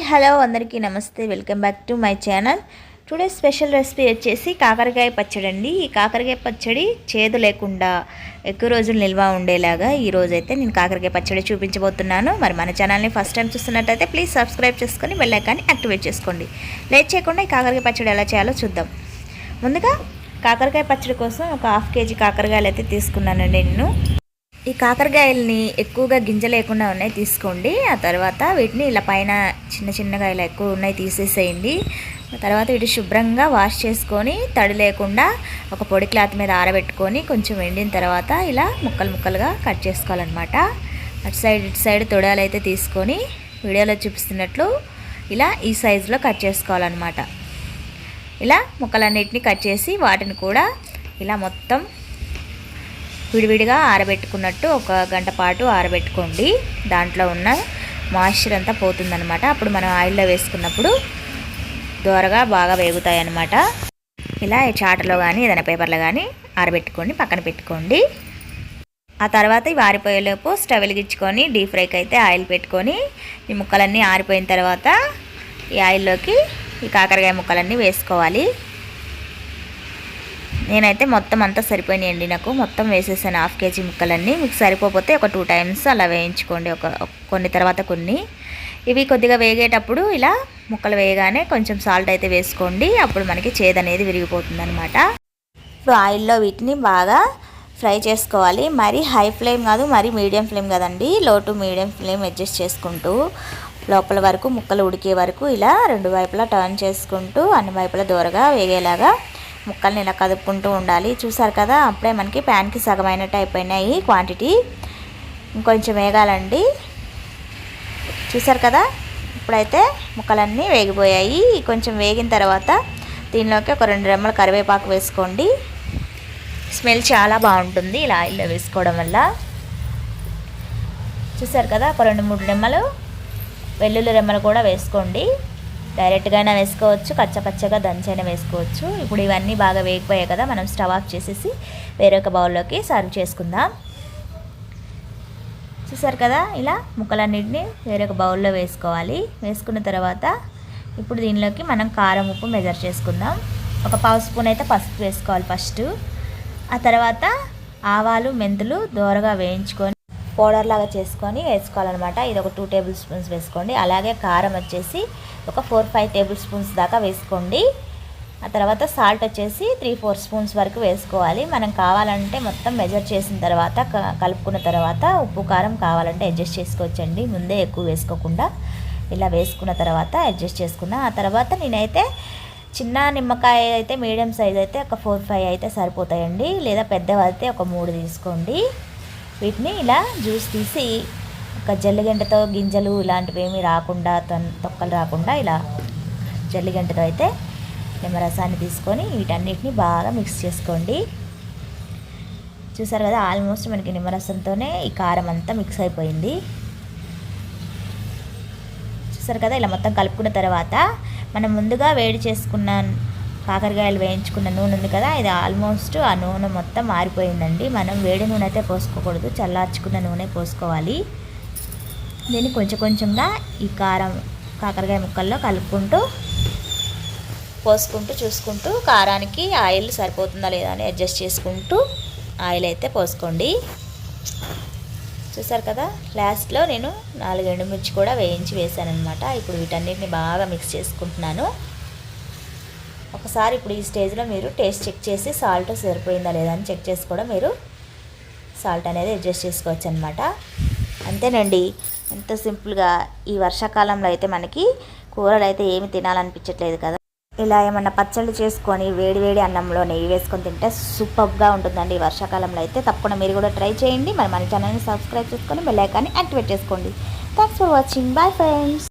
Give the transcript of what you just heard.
Hi hello అందరికీ నమస్తే. Welcome back to my channel. Today special recipe వచ్చేసి కాకరకాయ పచ్చడి అండి. ఈ కాకరకాయ పచ్చడి చేదు లేకుండా ఎక్కువ రోజులు నిల్వ ఉండేలాగా ఈ అయితే నేను కాకరకాయ పచ్చడి చూపించబోతున్నాను. మరి మన ఛానల్ని ఫస్ట్ టైం చూస్తున్నట్టయితే ప్లీజ్ సబ్స్క్రైబ్ చేసుకొని వెళ్ళాకని యాక్టివేట్ చేసుకోండి. లేట్ చేయకుండా ఈ కాకరకాయ పచ్చడి ఎలా చేయాలో చూద్దాం. ముందుగా కాకరకాయ పచ్చడి కోసం ఒక హాఫ్ కేజీ కాకరకాయలు అయితే తీసుకున్నానండి నేను. ఈ కాకరకాయలని ఎక్కువగా గింజ లేకుండా ఉన్నాయి తీసుకోండి. ఆ తర్వాత వీటిని ఇలా పైన చిన్న చిన్నగా ఇలా ఎక్కువ ఉన్నాయి తీసేసేయండి. తర్వాత వీటి శుభ్రంగా వాష్ చేసుకొని తడి లేకుండా ఒక పొడి క్లాత్ మీద ఆరబెట్టుకొని కొంచెం ఎండిన తర్వాత ఇలా ముక్కలు ముక్కలుగా కట్ చేసుకోవాలన్నమాట. అటు సైడ్ ఇటు సైడ్ తొడాలు అయితే తీసుకొని వీడియోలో చూపిస్తున్నట్లు ఇలా ఈ సైజులో కట్ చేసుకోవాలన్నమాట. ఇలా ముక్కలన్నిటిని కట్ చేసి వాటిని కూడా ఇలా మొత్తం విడివిడిగా ఆరబెట్టుకున్నట్టు ఒక గంట పాటు ఆరబెట్టుకోండి. దాంట్లో ఉన్న మాయిశ్చర్ అంతా పోతుందనమాట అప్పుడు మనం ఆయిల్లో వేసుకున్నప్పుడు దోరగా బాగా వేగుతాయి అన్నమాట ఇలా చాటలో కానీ ఏదైనా పేపర్లో కానీ ఆరబెట్టుకోండి పక్కన పెట్టుకోండి. ఆ తర్వాత ఇవి ఆరిపోయేలోపు స్టవ్ వెలిగించుకొని డీప్ ఫ్రైకి అయితే ఆయిల్ పెట్టుకొని ఈ ముక్కలన్నీ ఆరిపోయిన తర్వాత ఈ ఆయిల్లోకి ఈ కాకరకాయ ముక్కలన్నీ వేసుకోవాలి. నేనైతే మొత్తం అంతా సరిపోయినాయండి నాకు. మొత్తం వేసేసాను హాఫ్ కేజీ ముక్కలన్నీ. మీకు సరిపోతే ఒక టూ టైమ్స్ అలా వేయించుకోండి. ఒక కొన్ని తర్వాత కొన్ని. ఇవి కొద్దిగా వేగేటప్పుడు ఇలా ముక్కలు వేయగానే కొంచెం సాల్ట్ అయితే వేసుకోండి. అప్పుడు మనకి చేదు అనేది విరిగిపోతుంది అనమాట ఇప్పుడు ఆయిల్లో వీటిని బాగా ఫ్రై చేసుకోవాలి. మరి హై ఫ్లేమ్ కాదు మరి మీడియం ఫ్లేమ్ కదండి. లో టు మీడియం ఫ్లేమ్ అడ్జస్ట్ చేసుకుంటూ లోపల వరకు ముక్కలు ఉడికే వరకు ఇలా రెండు వైపులా టర్న్ చేసుకుంటూ అన్ని వైపులా దూరగా వేగేలాగా ముక్కల్ని ఇలా కదుపుకుంటూ ఉండాలి. చూసారు కదా? అప్పుడే మనకి ప్యాన్కి సగమైనట్టు అయిపోయినాయి క్వాంటిటీ. ఇంకొంచెం వేగాలండి. చూసారు కదా? ఇప్పుడైతే ముక్కలన్నీ వేగిపోయాయి. కొంచెం వేగిన తర్వాత దీనిలోకి ఒక రెండు రెమ్మల కరివేపాకు వేసుకోండి. స్మెల్ చాలా బాగుంటుంది ఇలా ఆయిల్లో వేసుకోవడం వల్ల. చూసారు కదా? ఒక రెండు మూడు రెమ్మలు వెల్లుల్లి రెమ్మలు కూడా వేసుకోండి. డైరెక్ట్గా అయినా వేసుకోవచ్చు కచ్చపచ్చగా దంచైనా వేసుకోవచ్చు. ఇప్పుడు ఇవన్నీ బాగా వేగిపోయాయి కదా మనం స్టవ్ ఆఫ్ చేసేసి వేరొక బౌల్లోకి సర్వ్ చేసుకుందాం. చూసారు కదా ఇలా ముక్కలన్నింటినీ వేరొక బౌల్లో వేసుకోవాలి. వేసుకున్న తర్వాత ఇప్పుడు దీనిలోకి మనం కారం ఉప్పు మెజర్ చేసుకుందాం. ఒక పావు స్పూన్ అయితే పసుపు వేసుకోవాలి ఫస్ట్ ఆ తర్వాత ఆవాలు మెంతులు దోరగా వేయించుకొని పౌడర్ లాగా చేసుకొని వేసుకోవాలన్నమాట. ఇది ఒక టూ టేబుల్ స్పూన్స్ వేసుకోండి. అలాగే కారం వచ్చేసి ఒక ఫోర్ ఫైవ్ టేబుల్ స్పూన్స్ దాకా వేసుకోండి. ఆ తర్వాత సాల్ట్ వచ్చేసి త్రీ ఫోర్ స్పూన్స్ వరకు వేసుకోవాలి. మనం కావాలంటే మొత్తం మెజర్ చేసిన తర్వాత కలుపుకున్న తర్వాత ఉప్పు కారం కావాలంటే అడ్జస్ట్ చేసుకోవచ్చండి. ముందే ఎక్కువ వేసుకోకుండా ఇలా వేసుకున్న తర్వాత అడ్జస్ట్ చేసుకున్నా ఆ తర్వాత నేనైతే చిన్న నిమ్మకాయ అయితే మీడియం సైజ్ అయితే ఒక ఫోర్ ఫైవ్ అయితే సరిపోతాయండి. లేదా పెద్దవి అయితే ఒక మూడు తీసుకోండి. వీటిని ఇలా జ్యూస్ తీసి ఒక జల్లిగంటతో గింజలు ఇలాంటివి ఏమీ రాకుండా తొక్కలు రాకుండా ఇలా జల్లిగంటతో అయితే నిమ్మరసాన్ని తీసుకొని వీటన్నిటిని బాగా మిక్స్ చేసుకోండి. చూసారు కదా ఆల్మోస్ట్ మనకి నిమ్మరసంతోనే ఈ కారం అంతా మిక్స్ అయిపోయింది. చూసారు కదా ఇలా మొత్తం కలుపుకున్న తర్వాత మనం ముందుగా వేడి చేసుకున్న కాకరకాయలు వేయించుకున్న నూనె ఉంది కదా ఇది ఆల్మోస్ట్ ఆ నూనె మొత్తం మారిపోయిందండి. మనం వేడి నూనె అయితే పోసుకోకూడదు చల్లార్చుకున్న నూనె పోసుకోవాలి. దీన్ని కొంచెం కొంచెంగా ఈ కారం కాకరకాయ ముక్కల్లో కలుపుకుంటూ పోసుకుంటూ చూసుకుంటూ కారానికి ఆయిల్ సరిపోతుందా లేదా అని అడ్జస్ట్ చేసుకుంటూ ఆయిల్ అయితే పోసుకోండి. చూసారు కదా లాస్ట్లో నేను నాలుగు ఎండుమిర్చి కూడా వేయించి వేసాను అనమాట ఇప్పుడు వీటన్నిటిని బాగా మిక్స్ చేసుకుంటున్నాను. ఒకసారి ఇప్పుడు ఈ స్టేజ్లో మీరు టేస్ట్ చెక్ చేసి సాల్ట్ సరిపోయిందా లేదా అని చెక్ చేసి కూడా మీరు సాల్ట్ అనేది అడ్జస్ట్ చేసుకోవచ్చు అనమాట అంతేనండి. ఎంత సింపుల్గా ఈ వర్షాకాలంలో అయితే మనకి కూరలు అయితే ఏమి తినాలనిపించట్లేదు కదా. ఇలా ఏమన్నా పచ్చళ్ళు చేసుకొని వేడి వేడి అన్నంలో నెయ్యి వేసుకొని తింటే సూపర్గా ఉంటుందండి ఈ వర్షాకాలంలో అయితే. తప్పకుండా మీరు కూడా ట్రై చేయండి. మరి మన ఛానల్ని సబ్స్క్రైబ్ చేసుకొని బెల్ ఐకాన్ని యాక్టివేట్ చేసుకోండి. Thanks for watching bye friends